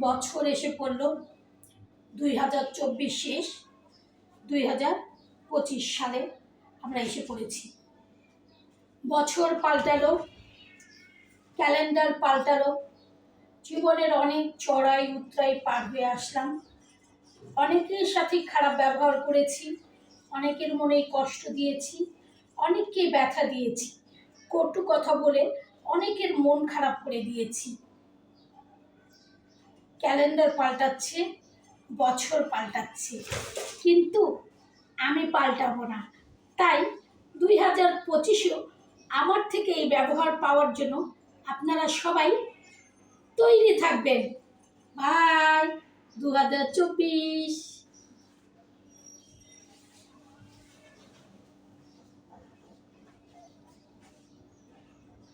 বছর এসে পড়ল। দুই হাজার চব্বিশ শেষ, দুই হাজার পঁচিশ সালে আমরা এসে পড়েছি। বছর পাল্টালো, ক্যালেন্ডার পাল্টালো, জীবনের অনেক চড়াই উতরাই পার হয়ে আসলাম। অনেকের সাথে খারাপ ব্যবহার করেছি, অনেকের মনে কষ্ট দিয়েছি অনেককে ব্যথা দিয়েছি। কটু কথা বলে অনেকের মন খারাপ করে দিয়েছি। ক্যালেন্ডার পাল্টাচ্ছে, বছর পাল্টাচ্ছে। কিন্তু আমি পাল্টাবো না। তাই দুই হাজার পঁচিশেও আমার থেকে এই ব্যবহার পাওয়ার জন্য আপনারা সবাই তৈরি থাকবেন। বাই দু হাজার চব্বিশ।